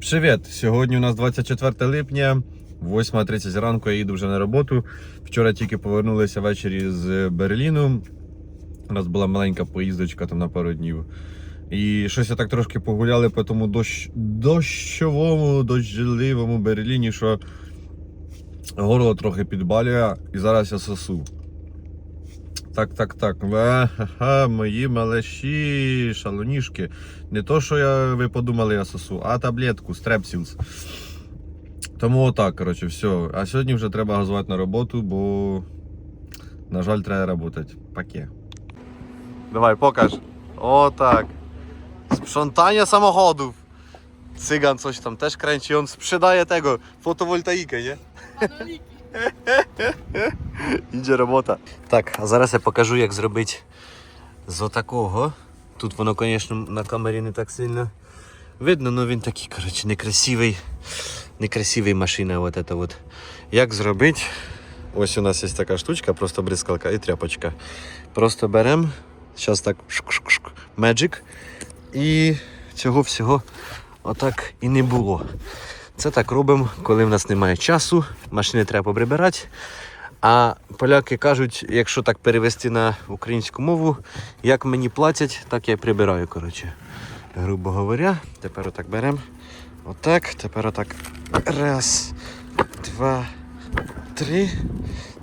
Привіт! Сьогодні у нас 24 липня, 8.30 ранку. Я їду вже на роботу. Вчора тільки повернулися ввечері з Берліну. У нас була маленька поїздочка там на пару днів. І щось я так трошки погуляли по тому дощ... дощовому, дощливому Берліні, що горло трохи підбалює, і зараз я сосу. Так, так, так. Ага, мої малеші, шалунішки. Не то, що я, ви подумали, я сосу, а таблетку, стрепсілс. Тому отак, коротше, все. А сьогодні вже треба газувати на роботу, бо, на жаль, треба працювати. Паке. Давай, покаж. Отак. Sprzątanie samochodów. Cygan coś tam też kręci, on sprzedaje tego, fotowoltaikę, nie? Idzie robota. Так, а зараз я покажу, як зробити з отакого. Тут воно, звісно, на камері не так сильно видно, але він такий, коротше, некрасивий. Некрасивий машина. От это от. Як зробити? Ось у нас є така штучка, просто бризкалка і тряпочка. Просто беремо, зараз так шк-шк-шк, Magic. І цього всього отак і не було. Це так робимо, коли в нас немає часу, машини треба прибирати. А поляки кажуть, якщо так перевести на українську мову, як мені платять, так я прибираю. коротше. Грубо говоря, тепер отак беремо. Отак, тепер отак. Раз, два, три.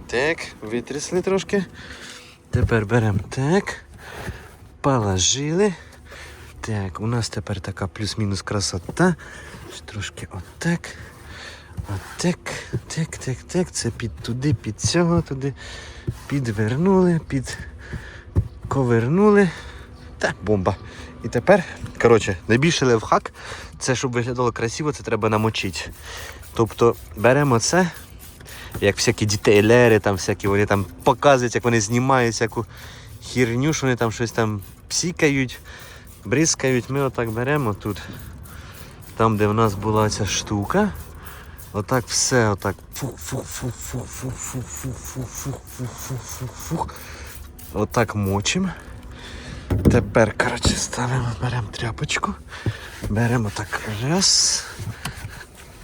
Так, витрясли трошки. Тепер беремо так, положили. Так, у нас тепер така плюс-мінус красота. Трошки отак. Отак, так, так, так. Це під туди, під цього, туди. Підвернули, під ковернули. Так, бомба. І тепер, коротше, найбільший левхак, це щоб виглядало красиво, це треба намочити. Тобто беремо це, як всякі дітейлери, там всякі вони там показують, як вони знімають всяку херню, що вони там щось там псікають, бризкають. Ми отак беремо тут, там, де в нас була ця штука. Отак все, отак. Фух-фух-фух-фух-фух-фух-фух-фух-фух-фух. Отак мочимо. Тепер, коротше, ставимо, беремо тряпочку. Беремо так раз.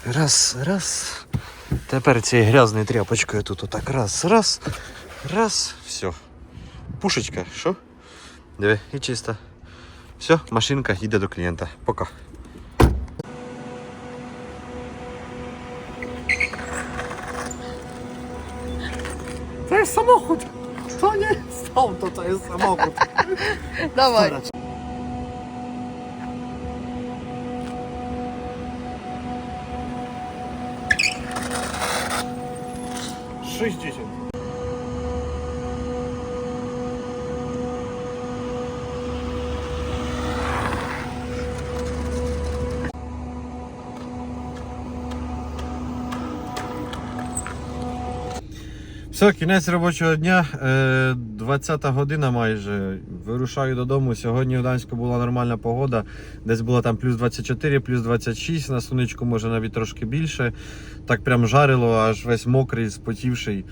Раз, раз. Тепер цією грязною тряпочкою тут отак раз, раз, раз, все. Пушечка, що? Диви, і чисто. Все, машинка йде до клієнта. Пока. To jest samochód! To nie jest auto, to jest samochód. Dawaj. 60. Все, кінець робочого дня, е, 20 година майже. Вирушаю додому. Сьогодні в Данську була нормальна погода. Десь було там плюс 24, плюс 26, на сонечку може навіть трошки більше. Так прям жарило, аж весь мокрий, спотівший.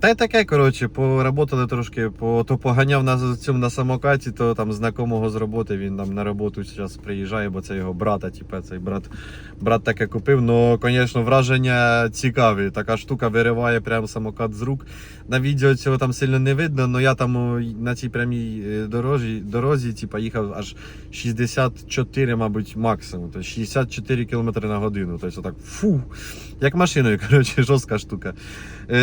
Та й таке, коротше, поработали трошки, по, то поганяв на цьому на самокаті, то там знакомого з роботи, він там на роботу зараз приїжджає, бо це його брата, типу, цей брат, брат таке купив. Ну, звісно, враження цікаві. Така штука вириває прям самокат з рук. На відео цього там сильно не видно, але я там на цій прямій е, дорожі, дорозі типу, їхав аж 64, мабуть, максимум. Тобто 64 км на годину. Тобто отак, фу, як машиною, коротше, жорстка штука.